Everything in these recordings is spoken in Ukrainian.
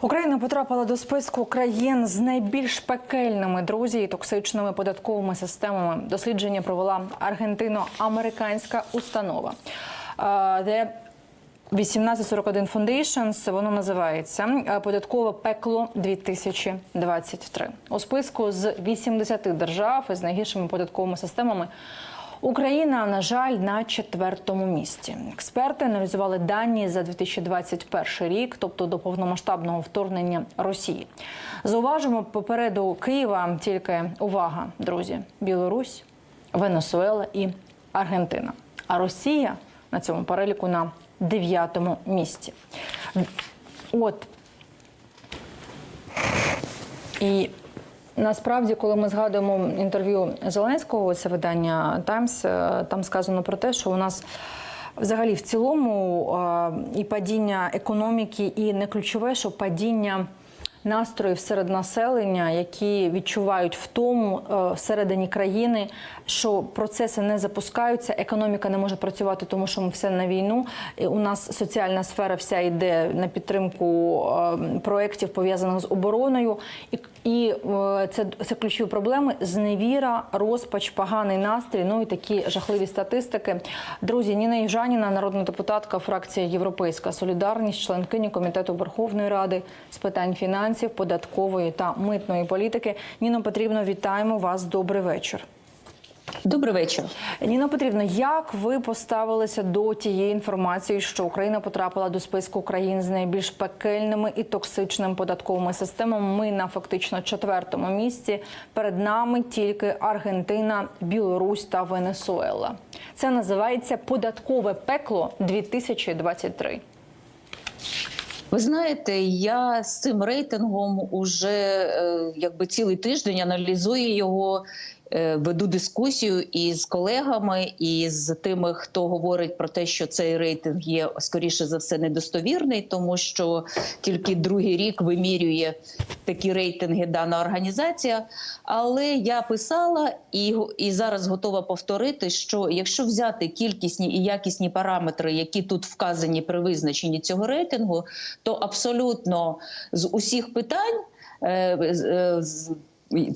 Україна потрапила до списку країн з найбільш пекельними друзі і токсичними податковими системами. Дослідження провела аргентино-американська установа. Е, The 1841 Foundations, воно називається е, податкове пекло 2023. У списку з 80 держав із найгіршими податковими системами. Україна, на жаль, на четвертому місці. Експерти аналізували дані за 2021 рік, тобто до повномасштабного вторгнення Росії. Зауважимо попереду Києва тільки увага, друзі: Білорусь, Венесуела і Аргентина. А Росія на цьому переліку на дев'ятому місці. От і насправді, коли ми згадуємо інтерв'ю Зеленського, це видання Таймс, там сказано про те, що у нас. Взагалі, в цілому, е, і падіння економіки, і не ключове, що падіння настроїв серед населення, які відчувають втому е, всередині країни, що процеси не запускаються, економіка не може працювати, тому що ми все на війну. І у нас соціальна сфера вся йде на підтримку е, проєктів, пов'язаних з обороною, і, і е, це, це ключові проблеми: зневіра, розпач, поганий настрій. Ну і такі жахливі статистики. Друзі, Ніна Южаніна, народна депутатка, фракція Європейська Солідарність, членкині комітету Верховної Ради з питань фінансів, податкової та митної політики. Ніно Потрібно, вітаємо вас. Добрий вечір. Добрий вечір. Ніно Петрівно, як ви поставилися до тієї інформації, що Україна потрапила до списку країн з найбільш пекельними і токсичними податковими системами? Ми на фактично четвертому місці. Перед нами тільки Аргентина, Білорусь та Венесуела. Це називається податкове пекло 2023. Ви знаєте, я з цим рейтингом уже е, якби цілий тиждень аналізую його. Е, Веду дискусію із колегами, і з тими, хто говорить про те, що цей рейтинг є скоріше за все недостовірний, тому що тільки другий рік вимірює такі рейтинги дана організація. Але я писала і, і зараз готова повторити, що якщо взяти кількісні і якісні параметри, які тут вказані при визначенні цього рейтингу, то абсолютно з усіх питань. е, е, з-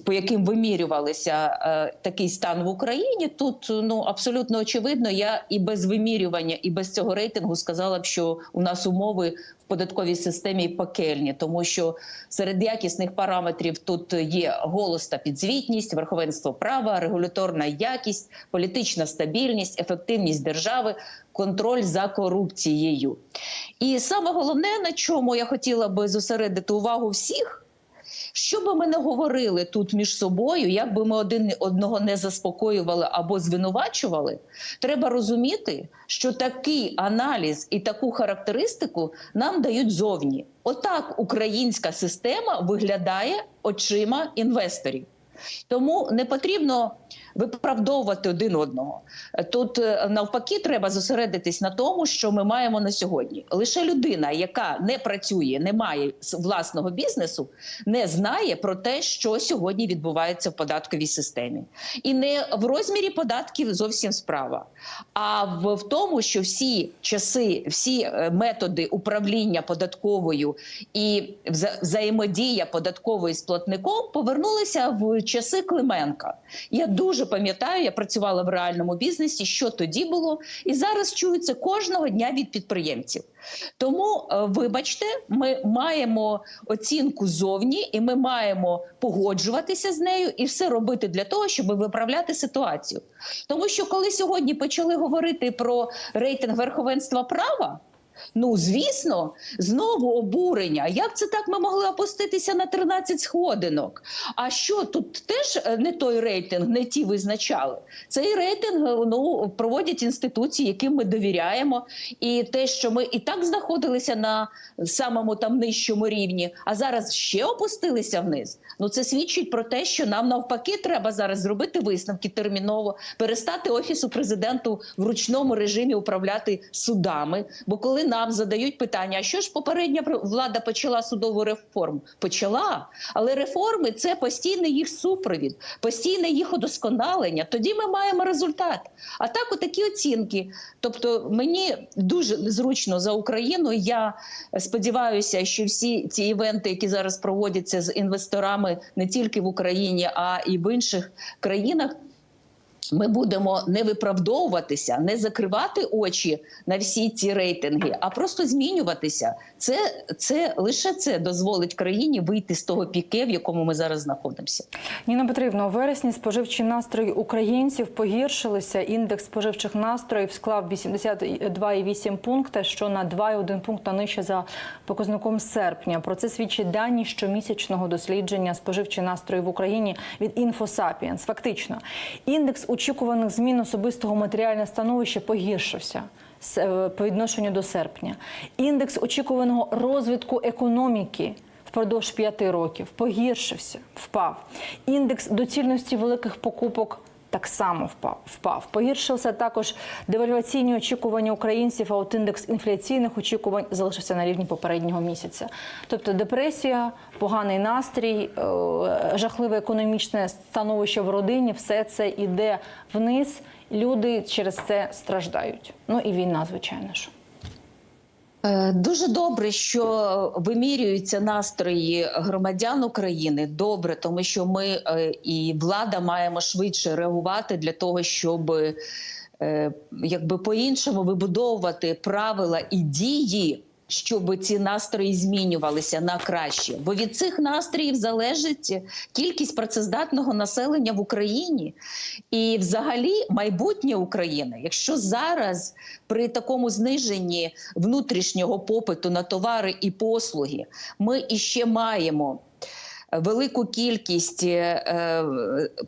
по яким вимірювалися е, такий стан в Україні, тут ну абсолютно очевидно. Я і без вимірювання, і без цього рейтингу сказала б, що у нас умови в податковій системі пекельні, тому що серед якісних параметрів тут є голос та підзвітність, верховенство права, регуляторна якість, політична стабільність, ефективність держави, контроль за корупцією. І саме головне, на чому я хотіла би зосередити увагу всіх. Що би ми не говорили тут між собою, як би ми один одного не заспокоювали або звинувачували, треба розуміти, що такий аналіз і таку характеристику нам дають зовні. Отак українська система виглядає очима інвесторів. Тому не потрібно виправдовувати один одного. Тут е, навпаки треба зосередитись на тому, що ми маємо на сьогодні. Лише людина, яка не працює, не має власного бізнесу, не знає про те, що сьогодні відбувається в податковій системі, і не в розмірі податків зовсім справа, а в, тому, що всі часи, всі е, методи управління податковою і вза- взаємодія податкової з платником повернулися в часи Клименка. Я дуже пам'ятаю, я працювала в реальному бізнесі, що тоді було, і зараз чую кожного дня від підприємців. Тому, е, вибачте, ми маємо оцінку зовні, і ми маємо погоджуватися з нею і все робити для того, щоб виправляти ситуацію. Тому що коли сьогодні почали говорити про рейтинг верховенства права. Ну, звісно, знову обурення. Як це так ми могли опуститися на 13 сходинок? А що тут теж е, не той рейтинг, не ті визначали? Цей рейтинг е, ну, проводять інституції, яким ми довіряємо. І те, що ми і так знаходилися на самому там нижчому рівні, а зараз ще опустилися вниз. Ну це свідчить про те, що нам навпаки треба зараз зробити висновки терміново, перестати офісу президенту в ручному режимі управляти судами. Бо коли коли нам задають питання, а що ж попередня влада почала судову реформу? Почала, але реформи це постійний їх супровід, постійне їх удосконалення. Тоді ми маємо результат. А так, отакі оцінки. Тобто, мені дуже незручно за Україну. Я сподіваюся, що всі ці івенти, які зараз проводяться з інвесторами не тільки в Україні, а і в інших країнах. Ми будемо не виправдовуватися, не закривати очі на всі ці рейтинги, а просто змінюватися. Це, це лише це дозволить країні вийти з того піке, в якому ми зараз знаходимося. Ніна Петрівна, у вересні споживчі настрої українців погіршилися. Індекс споживчих настроїв склав 82,8 пункта, що на 2,1 пункта нижче за показником серпня. Про це свідчить дані щомісячного дослідження споживчі настрої в Україні від Інфосапіенс. Фактично, індекс очікуваних змін особистого матеріального становища погіршився е, по відношенню до серпня. Індекс очікуваного розвитку економіки впродовж п'яти років погіршився, впав. Індекс доцільності великих покупок так само впав. впав. Погіршився також девальваційні очікування українців, а от індекс інфляційних очікувань залишився на рівні попереднього місяця. Тобто депресія, поганий настрій, е, жахливе економічне становище в родині, все це іде вниз. Люди через це страждають. Ну і війна, звичайно ж. Е, Дуже добре, що вимірюються настрої громадян України. Добре, тому що ми е, і влада маємо швидше реагувати для того, щоб е, якби по-іншому вибудовувати правила і дії. Щоб ці настрої змінювалися на краще, бо від цих настроїв залежить кількість працездатного населення в Україні і, взагалі, майбутнє України. Якщо зараз при такому зниженні внутрішнього попиту на товари і послуги ми іще маємо. Велику кількість е,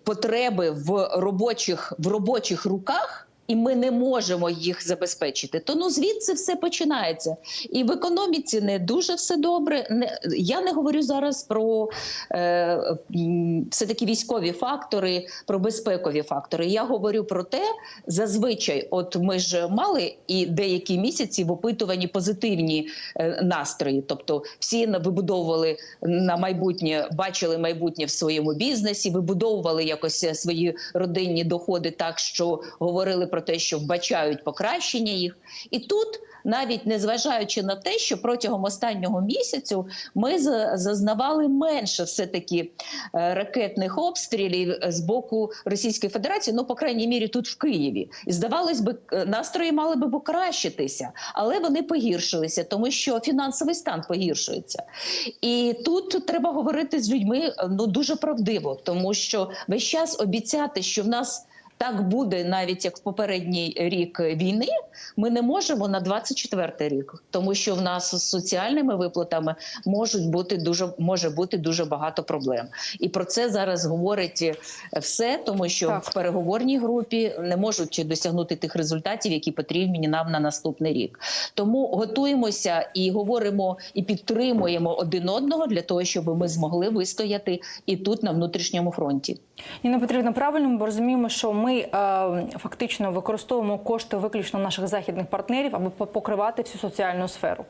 потреби в робочих в робочих руках, і ми не можемо їх забезпечити. То ну звідси все починається. І в економіці не дуже все добре. Не я не говорю зараз про е, все таки військові фактори, про безпекові фактори. Я говорю про те, зазвичай, от ми ж мали і деякі місяці в опитуванні позитивні е, настрої. Тобто всі вибудовували на майбутнє, бачили майбутнє в своєму бізнесі, вибудовували якось е, свої родинні доходи так, що говорили про те, що вбачають покращення їх. І тут, навіть незважаючи на те, що протягом останнього місяцю ми за- зазнавали менше все таки ракетних обстрілів з боку Російської Федерації, ну по крайній мірі тут в Києві, і здавалось би, е, настрої мали би покращитися, але вони погіршилися, тому що фінансовий стан погіршується. І тут треба говорити з людьми е, ну дуже правдиво, тому що весь час обіцяти, що в нас. Так буде навіть як в попередній рік війни. Ми не можемо на 24 рік, тому що в нас з соціальними виплатами можуть бути дуже може бути дуже багато проблем. І про це зараз говорить е, все, тому що Так. в переговорній групі не можуть досягнути тих результатів, які потрібні нам на наступний рік. Тому готуємося і говоримо і підтримуємо один одного для того, щоб ми змогли вистояти і тут на внутрішньому фронті. Ніна Петрівна, правильно ми розуміємо, що ми е, фактично використовуємо кошти виключно наших західних партнерів, аби покривати всю соціальну сферу.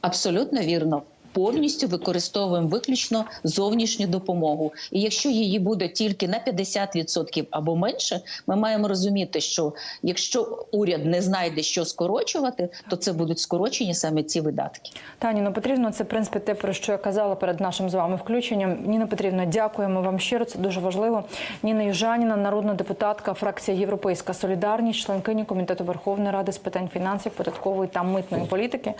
Абсолютно вірно. Повністю використовуємо виключно зовнішню допомогу. І якщо її буде тільки на 50% або менше, ми маємо розуміти, що якщо уряд не знайде, що скорочувати, то це будуть скорочені саме ці видатки. Та Ніно Петрівно, це в принципі те, про що я казала перед нашим з вами включенням. Ніна Петрівна, дякуємо вам щиро. Це дуже важливо. Ніна Южаніна, народна депутатка, фракція Європейська Солідарність, членкиня комітету Верховної Ради з питань фінансів, податкової та митної політики.